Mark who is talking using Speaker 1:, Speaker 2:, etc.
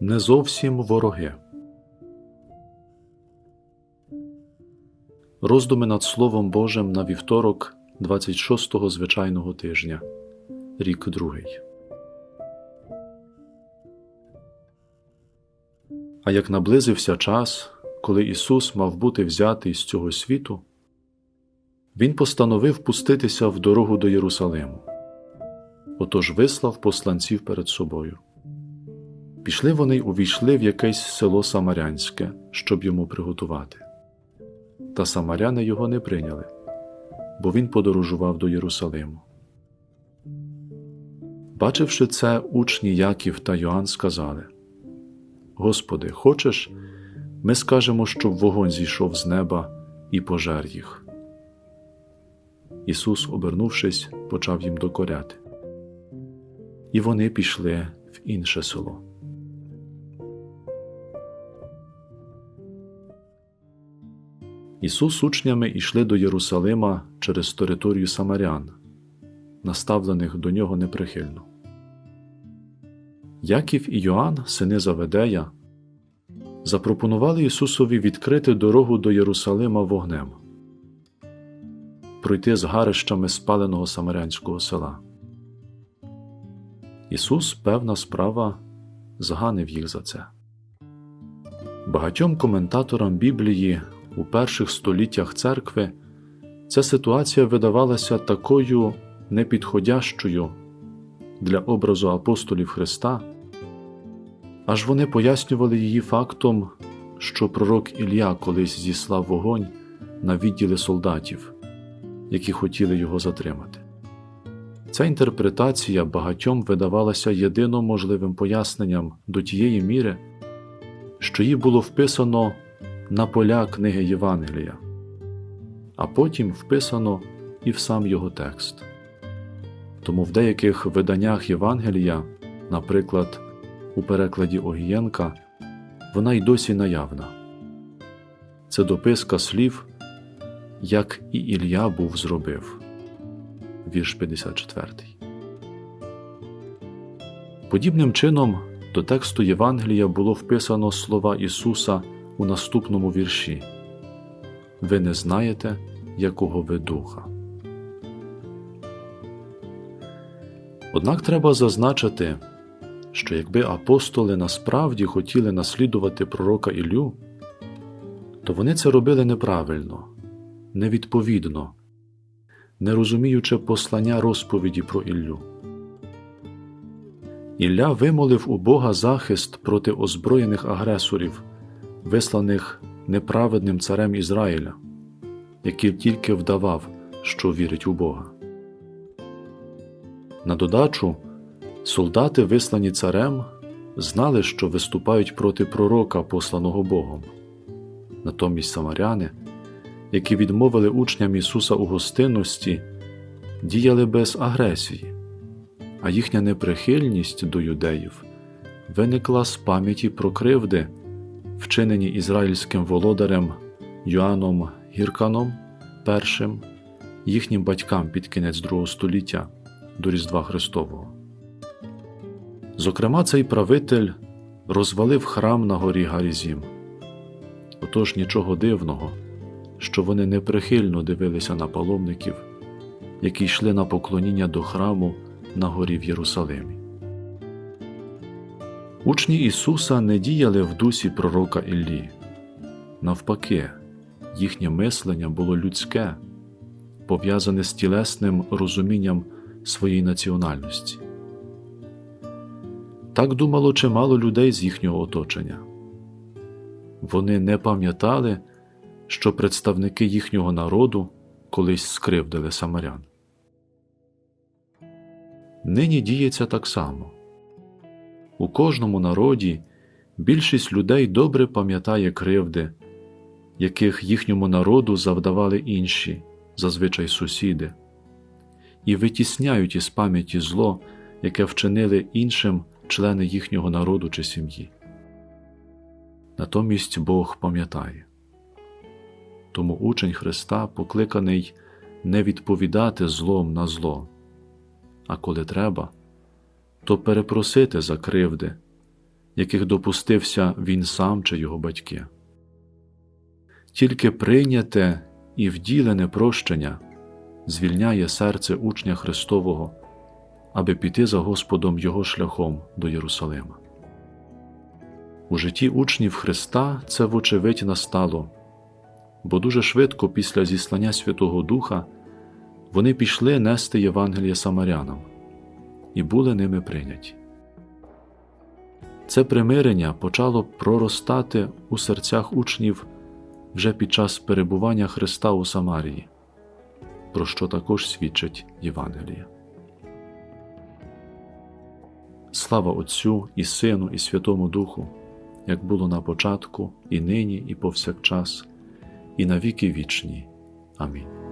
Speaker 1: Не зовсім вороги. Роздуми над Словом Божим на вівторок 26-го звичайного тижня, рік другий. А як наблизився час, коли Ісус мав бути взятий з цього світу, Він постановив пуститися в дорогу до Єрусалиму. Отож вислав посланців перед собою. Пішли вони й увійшли в якесь село Самарянське, щоб йому приготувати. Та самаряни його не прийняли, бо він подорожував до Єрусалиму. Бачивши це, учні Яків та Йоанн сказали: Господи, хочеш, ми скажемо, щоб вогонь зійшов з неба і пожер їх. Ісус, обернувшись, почав їм докоряти. І вони пішли в інше село. Ісус учнями йшли до Єрусалима через територію Самарян, наставлених до нього неприхильно. Яків і Йоанн, сини Заведея, запропонували Ісусові відкрити дорогу до Єрусалима вогнем, пройти з гарищами спаленого самарянського села. Ісус, певна справа, зганив їх за це. Багатьом коментаторам Біблії у перших століттях церкви ця ситуація видавалася такою непідходящою для образу апостолів Христа, аж вони пояснювали її фактом, що пророк Ілля колись зіслав вогонь на відділи солдатів, які хотіли його затримати. Ця інтерпретація багатьом видавалася єдино можливим поясненням до тієї міри, що їй було вписано на поля книги Євангелія, а потім вписано і в сам його текст. Тому в деяких виданнях Євангелія, наприклад, у перекладі Огієнка, вона й досі наявна. Це дописка слів, як і Ілля був зробив. Вірш 54. Подібним чином до тексту Євангелія було вписано слова Ісуса у наступному вірші Ви не знаєте, якого ви духа. Однак треба зазначити, що якби апостоли насправді хотіли наслідувати пророка Іллю, то вони це робили неправильно, невідповідно, не розуміючи послання розповіді про Іллю. Ілля вимолив у Бога захист проти озброєних агресорів, висланих неправедним царем Ізраїля, який тільки вдавав, що вірить у Бога. На додачу, солдати, вислані царем, знали, що виступають проти пророка, посланого Богом. Натомість самаряни, які відмовили учням Ісуса у гостинності, діяли без агресії, а їхня неприхильність до юдеїв виникла з пам'яті про кривди, вчинені ізраїльським володарем Йоанном Гірканом І, їхнім батькам під кінець другого століття до Різдва Христового. Зокрема, цей правитель розвалив храм на горі Гарізім. Отож нічого дивного, що вони неприхильно дивилися на паломників, які йшли на поклоніння до храму на горі в Єрусалимі. Учні Ісуса не діяли в дусі пророка Іллі. Навпаки, їхнє мислення було людське, пов'язане з тілесним розумінням своєї національності. Так думало чимало людей з їхнього оточення. Вони не пам'ятали, що представники їхнього народу колись скривдили самарян. Нині діється так само. У кожному народі більшість людей добре пам'ятає кривди, яких їхньому народу завдавали інші, зазвичай сусіди, і витісняють із пам'яті зло, яке вчинили іншим члени їхнього народу чи сім'ї. Натомість Бог пам'ятає. Тому учень Христа покликаний не відповідати злом на зло, а коли треба, то перепросити за кривди, яких допустився він сам чи його батьки. Тільки прийняте і вділене прощення звільняє серце учня Христового, аби піти за Господом Його шляхом до Єрусалима. У житті учнів Христа це вочевидь настало, бо дуже швидко після зіслання Святого Духа вони пішли нести Євангеліє самарянам і були ними прийняті. Це примирення почало проростати у серцях учнів вже під час перебування Христа у Самарії, про що також свідчить Євангеліє. Слава Отцю і Сину, і Святому Духу, як було на початку, і нині, і повсякчас, і на віки вічні. Амінь.